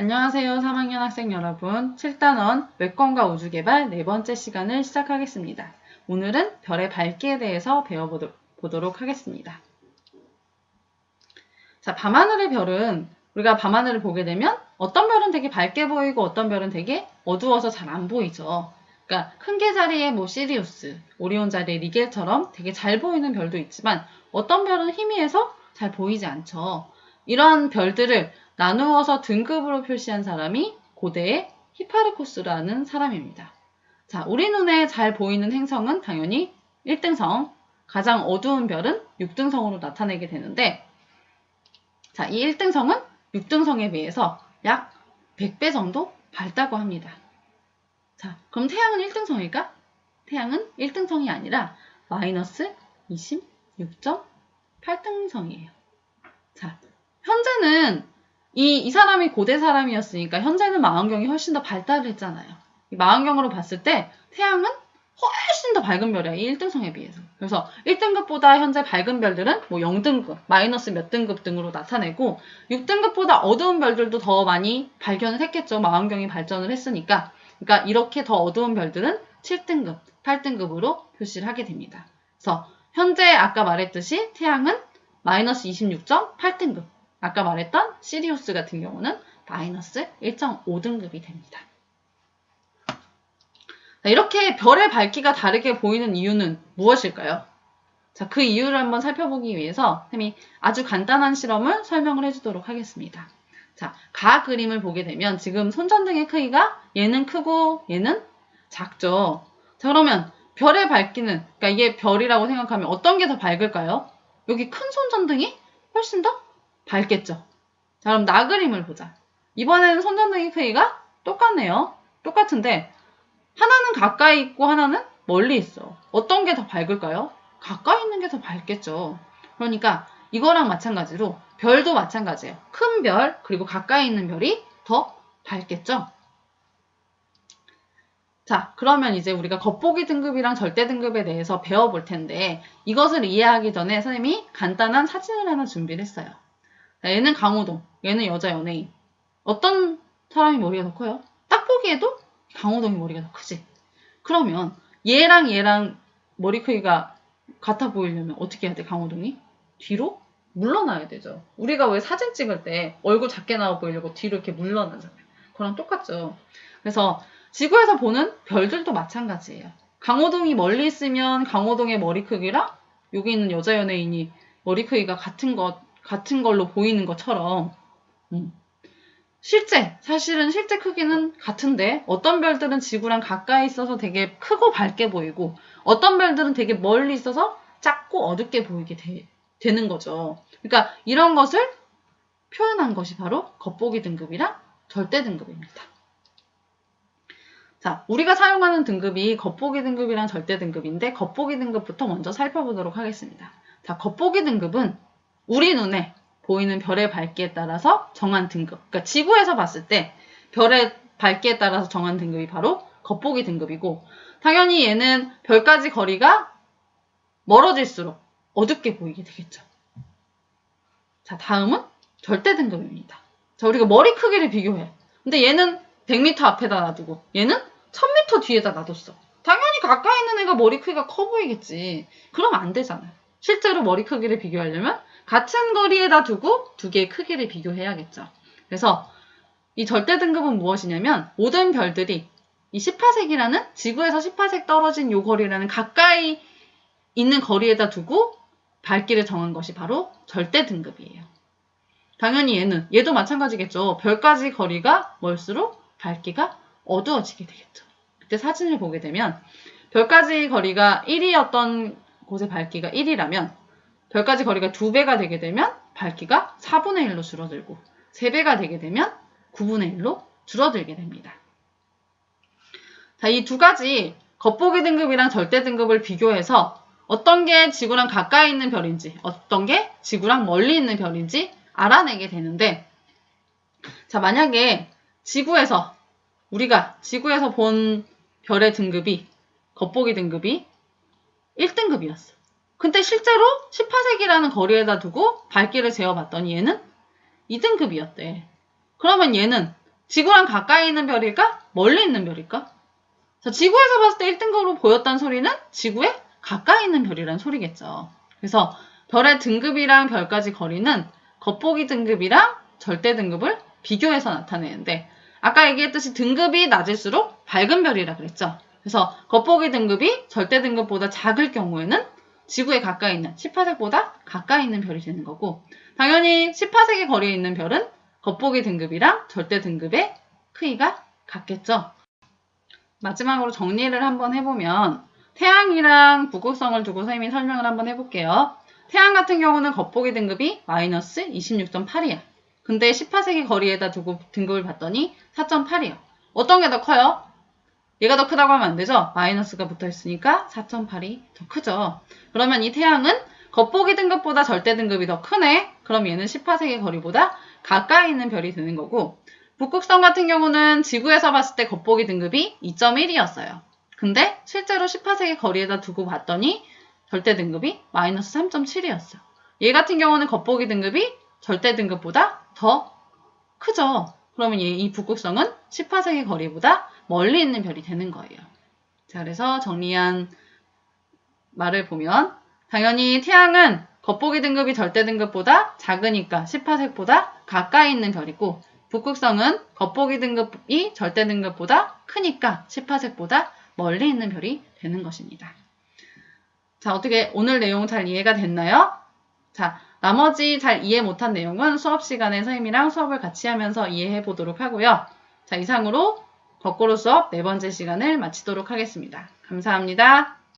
안녕하세요 3학년 학생 여러분 7단원 외권과 우주개발 네 번째 시간을 시작하겠습니다. 오늘은 별의 밝기에 대해서 배워보도록 하겠습니다. 자 밤하늘의 별은 우리가 밤하늘을 보게 되면 어떤 별은 되게 밝게 보이고 어떤 별은 되게 어두워서 잘 안 보이죠. 그러니까 큰 개 자리에 뭐 시리우스, 오리온 자리에 리겔처럼 되게 잘 보이는 별도 있지만 어떤 별은 희미해서 잘 보이지 않죠. 이런 별들을 나누어서 등급으로 표시한 사람이 고대의 히파르코스라는 사람입니다. 자, 우리 눈에 잘 보이는 행성은 당연히 1등성, 가장 어두운 별은 6등성으로 나타내게 되는데 자, 이 1등성은 6등성에 비해서 약 100배 정도 밝다고 합니다. 자, 그럼 태양은 1등성일까? 태양은 1등성이 아니라 마이너스 26.8등성이에요. 자, 현재는 이, 이 사람이 고대 사람이었으니까 현재는 망원경이 훨씬 더 발달을 했잖아요. 이 망원경으로 봤을 때 태양은 훨씬 더 밝은 별이야. 이 1등성에 비해서. 그래서 1등급보다 현재 밝은 별들은 뭐 0등급, 마이너스 몇 등급 등으로 나타내고 6등급보다 어두운 별들도 더 많이 발견을 했겠죠. 망원경이 발전을 했으니까. 그러니까 이렇게 더 어두운 별들은 7등급, 8등급으로 표시를 하게 됩니다. 그래서 현재 아까 말했듯이 태양은 마이너스 26.8등급. 아까 말했던 시리우스 같은 경우는 마이너스 1.5등급이 됩니다. 자, 이렇게 별의 밝기가 다르게 보이는 이유는 무엇일까요? 자, 그 이유를 한번 살펴보기 위해서 쌤이 아주 간단한 실험을 설명을 해주도록 하겠습니다. 자, 가 그림을 보게 되면 지금 손전등의 크기가 얘는 크고 얘는 작죠. 자, 그러면 별의 밝기는, 그러니까 이게 별이라고 생각하면 어떤 게 더 밝을까요? 여기 큰 손전등이 훨씬 더 밝겠죠. 자, 그럼 나 그림을 보자. 이번에는 손전등의 크기가 똑같네요. 똑같은데 하나는 가까이 있고 하나는 멀리 있어. 어떤 게 더 밝을까요? 가까이 있는 게 더 밝겠죠. 그러니까 이거랑 마찬가지로 별도 마찬가지예요. 큰 별, 그리고 가까이 있는 별이 더 밝겠죠? 자, 그러면 이제 우리가 겉보기 등급이랑 절대 등급에 대해서 배워볼 텐데 이것을 이해하기 전에 선생님이 간단한 사진을 하나 준비를 했어요. 얘는 강호동, 얘는 여자 연예인. 어떤 사람이 머리가 더 커요? 딱 보기에도 강호동이 머리가 더 크지. 그러면 얘랑 얘랑 머리 크기가 같아 보이려면 어떻게 해야 돼, 강호동이? 뒤로 물러나야 되죠. 우리가 왜 사진 찍을 때 얼굴 작게 나와 보이려고 뒤로 이렇게 물러나잖아요. 그랑 똑같죠. 그래서 지구에서 보는 별들도 마찬가지예요. 강호동이 멀리 있으면 강호동의 머리 크기랑 여기 있는 여자 연예인이 머리 크기가 같은 것, 같은 걸로 보이는 것처럼, 음. 실제, 사실은 실제 크기는 같은데 어떤 별들은 지구랑 가까이 있어서 되게 크고 밝게 보이고 어떤 별들은 되게 멀리 있어서 작고 어둡게 보이게 되, 되는 거죠. 그러니까 이런 것을 표현한 것이 바로 겉보기 등급이랑 절대 등급입니다. 자, 우리가 사용하는 등급이 겉보기 등급이랑 절대 등급인데 겉보기 등급부터 먼저 살펴보도록 하겠습니다. 자, 겉보기 등급은 우리 눈에 보이는 별의 밝기에 따라서 정한 등급. 그러니까 지구에서 봤을 때 별의 밝기에 따라서 정한 등급이 바로 겉보기 등급이고 당연히 얘는 별까지 거리가 멀어질수록 어둡게 보이게 되겠죠. 자, 다음은 절대 등급입니다. 자, 우리가 머리 크기를 비교해. 근데 얘는 100m 앞에다 놔두고 얘는 1000m 뒤에다 놔뒀어. 당연히 가까이 있는 애가 머리 크기가 커 보이겠지. 그러면 안 되잖아요. 실제로 머리 크기를 비교하려면 같은 거리에다 두고 두 개의 크기를 비교해야겠죠. 그래서 이 절대 등급은 무엇이냐면 모든 별들이 이 18색이라는 지구에서 18색 떨어진 요 거리라는 가까이 있는 거리에다 두고 밝기를 정한 것이 바로 절대 등급이에요. 당연히 얘는 얘도 마찬가지겠죠. 별까지 거리가 멀수록 밝기가 어두워지게 되겠죠. 그때 사진을 보게 되면 별까지 거리가 1이었던 곳의 밝기가 1이라면 별까지 거리가 2배가 되게 되면 밝기가 4분의 1로 줄어들고 3배가 되게 되면 9분의 1로 줄어들게 됩니다. 자, 이 두 가지 겉보기 등급이랑 절대 등급을 비교해서 어떤 게 지구랑 가까이 있는 별인지, 어떤 게 지구랑 멀리 있는 별인지 알아내게 되는데, 자, 만약에 지구에서, 우리가 지구에서 본 별의 등급이, 겉보기 등급이 1등급이었어. 근데 실제로 18색이라는 거리에다 두고 밝기를 재어봤더니 얘는 2등급이었대. 그러면 얘는 지구랑 가까이 있는 별일까? 멀리 있는 별일까? 자, 지구에서 봤을 때 1등급으로 보였던 소리는 지구에 가까이 있는 별이란 소리겠죠. 그래서 별의 등급이랑 별까지 거리는 겉보기 등급이랑 절대 등급을 비교해서 나타내는데 아까 얘기했듯이 등급이 낮을수록 밝은 별이라 그랬죠. 그래서 겉보기 등급이 절대 등급보다 작을 경우에는 지구에 가까이 있는 18색보다 가까이 있는 별이 되는 거고 당연히 18색의 거리에 있는 별은 겉보기 등급이랑 절대 등급의 크기가 같겠죠. 마지막으로 정리를 한번 해보면 태양이랑 북극성을 두고 선생님이 설명을 한번 해볼게요. 태양 같은 경우는 겉보기 등급이 마이너스 26.8이야. 근데 18세기 거리에다 두고 등급을 봤더니 4.8이요. 어떤 게 더 커요? 얘가 더 크다고 하면 안 되죠? 마이너스가 붙어 있으니까 4.8이 더 크죠. 그러면 이 태양은 겉보기 등급보다 절대 등급이 더 크네? 그럼 얘는 18세기 거리보다 가까이 있는 별이 되는 거고 북극성 같은 경우는 지구에서 봤을 때 겉보기 등급이 2.1이었어요. 근데 실제로 18세기 거리에다 두고 봤더니 절대 등급이 마이너스 3.7이었어요. 얘 같은 경우는 겉보기 등급이 절대 등급보다 더 크죠. 그러면 얘, 이 북극성은 18세기 거리보다 멀리 있는 별이 되는 거예요. 자, 그래서 정리한 말을 보면 당연히 태양은 겉보기 등급이 절대 등급보다 작으니까 18색보다 가까이 있는 별이고 북극성은 겉보기 등급이 절대 등급보다 크니까 18색보다 멀리 있는 별이 되는 것입니다. 자, 어떻게 오늘 내용 잘 이해가 됐나요? 자, 나머지 잘 이해 못한 내용은 수업 시간에 선생님이랑 수업을 같이 하면서 이해해 보도록 하고요. 자, 이상으로 거꾸로 수업 네 번째 시간을 마치도록 하겠습니다. 감사합니다.